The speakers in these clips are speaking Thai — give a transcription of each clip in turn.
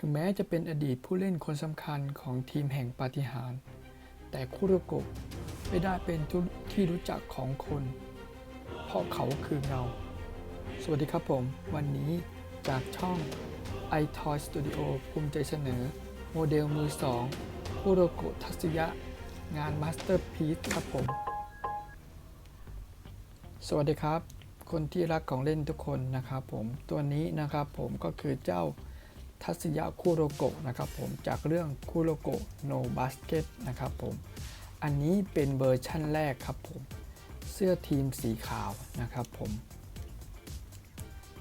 ถึงแม้จะเป็นอดีตผู้เล่นคนสำคัญของทีมแห่งปาฏิหาริย์แต่คุโรโกะไม่ได้เป็นที่รู้จักของคน เพราะเขาคือเงา สวัสดีครับผม วันนี้จากช่อง iToy Studio ภูมิใจเสนอ โมเดลมือสองคุโรโกะทัศยะ งาน Masterpiece ครับผม สวัสดีครับ คนที่รักของเล่นทุกคนนะครับผม ตัวนี้นะครับผมก็คือเจ้า ทัศยะคุโรโกะนะครับผมจากเรื่องคุโรโกะ No Basket นะครับผมอันนี้เป็นเวอร์ชั่นแรกครับผมเสื้อทีมสีขาวนะครับผม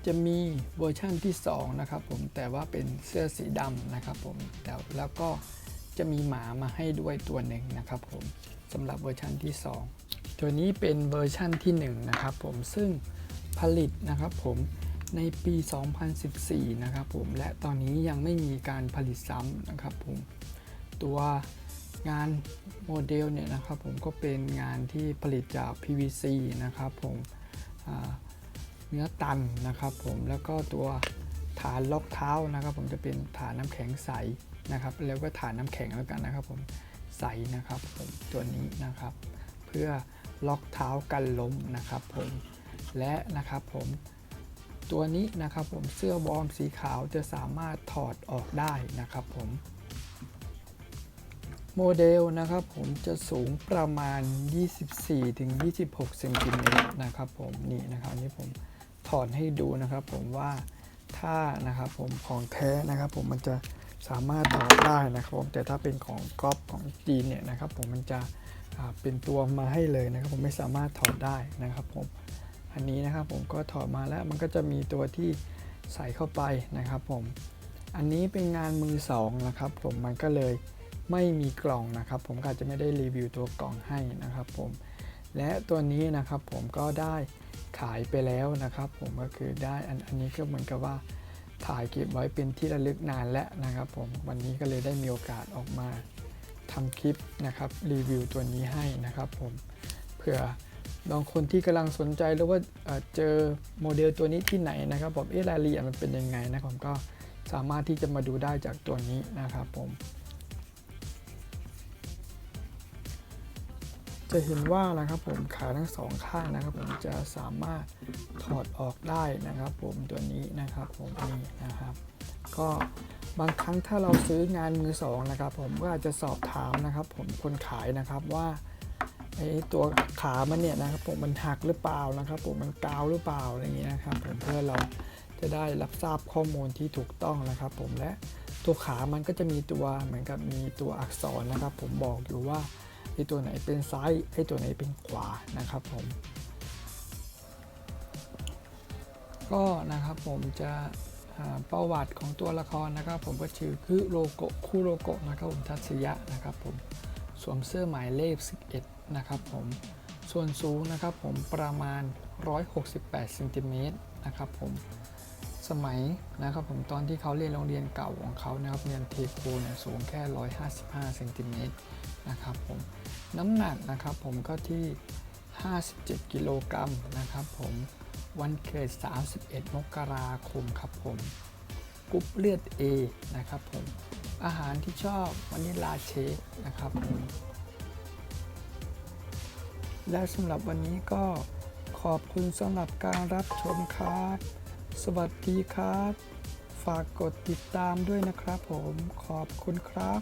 จะมีเวอร์ชั่นที่2นะครับผมแต่ว่าเป็นเสื้อสีดำนะครับผมแต่แล้วก็จะมีหมามาให้ด้วยตัวหนึ่งนะครับผมสำหรับเวอร์ชั่นที่ 2 ตัวนี้เป็นเวอร์ชั่นที่1นะครับผมซึ่งผลิตนะครับผม ในปี 2014 นะครับผม และตอนนี้ยังไม่มีการผลิตซ้ำนะครับผม ตัวงานโมเดลเนี่ยนะครับผมก็เป็นงานที่ผลิตจาก PVC นะครับผมเนื้อตันนะครับผมแล้วก็ตัวฐานล็อกเท้านะครับ ผมจะเป็นฐานน้ำแข็งใสนะครับ แล้วก็ฐานน้ำแข็งแล้วกันนะครับ ผมใสนะครับผมตัวนี้นะครับ เพื่อล็อกเท้ากันล้มนะครับ ผมและนะครับผม ตัวนี้นะครับผมเสื้อวอร์มสีขาวจะสามารถถอดออกได้นะครับผมโมเดลนะครับผมจะสูงประมาณ 24-26เซนติเมตรนะครับผมนี่นะครับนนี้ผมถอดให้ดูนะครับผมว่าถ้านะครับผมของแท้นะครับผมมันจะสามารถถอดได้นะครับผมแต่ถ้าเป็นของก๊อปของจีนเนี่ยนะครับผมมันจะเป็นตัวมาให้เลยนะครับผมไม่สามารถถอดได้นะครับผม อันนี้นะครับผมก็ถอดมาแล้วมันก็จะมีตัวที่ใส่เข้าไปนะครับผม อันนี้เป็นงานมือสองนะครับผมมันก็เลยไม่มีกล่องนะครับ ผมก็อาจจะไม่ได้รีวิวตัวกล่องให้นะครับผม และตัวนี้นะครับผมก็ได้ขายไปแล้วนะครับผมก็คือได้อันอันนี้ก็เหมือนกับว่าถ่ายเก็บไว้เป็นที่ระลึกนานแล้วนะครับผมวันนี้ก็เลยได้มีโอกาสออกมาทำคลิปนะครับรีวิวตัวนี้ให้นะครับผมเผื่อ บางคนที่กำลังสนใจหรือว่าเอ่อเจอโมเดลตัวนี้ที่ไหนนะครับผมเอ๊ะรายละเอียดมันเป็นยังไงนะผมก็สามารถที่จะมาดูได้จากตัวนี้นะครับผม จะเห็นว่านะครับผมขาทั้งสองข้างนะครับผมจะสามารถถอดออกได้นะครับ ผมตัวนี้นะครับผมนี่นะครับ ก็บางครั้งถ้าเราซื้องานมือสองนะครับ ผมก็อาจจะสอบถามนะครับ ผมคนขายนะครับว่า ไอ้ตัวขามันเนี่ยนะครับผมมันหักหรือเปล่านะครับผมมันกาวหรือเปล่าอะไรอย่างนี้นะครับผมเพื่อเราจะได้รับทราบข้อมูลที่ถูกต้องนะครับ ผมและตัวขามันก็จะมีตัวเหมือนกับมีตัวอักษรนะครับ ผมบอกอยู่ว่าไอ้ตัวไหนเป็นซ้ายไอ้ตัวไหนเป็นขวานะครับผม ก็นะครับผมจะประวัติของตัวละครนะครับ ผมก็ชื่อคือโลโกคุโรโกะนะครับผมทัศยะนะครับผม สวมเสื้อหมายเลข 11 นะครับผม ส่วนสูงนะครับผมประมาณ 168เซนติเมตรนะครับผม สมัยนะครับผมตอนที่เขาเรียนโรงเรียนเก่าของเขานะครับเรียนเทโคเนี่ยสูงแค่ 155เซนติเมตรนะครับผม น้ำหนักนะครับผมก็ที่ 57 กิโลกรัมนะครับผมวันเกิด 31 มกราคมครับผมกรุ๊ปเลือด A นะครับผม อาหารที่ชอบวันนี้ลาเชคนะครับ และสำหรับวันนี้ก็ขอบคุณสำหรับการรับชมครับ สวัสดีครับ ฝากกดติดตามด้วยนะครับผมขอบคุณครับ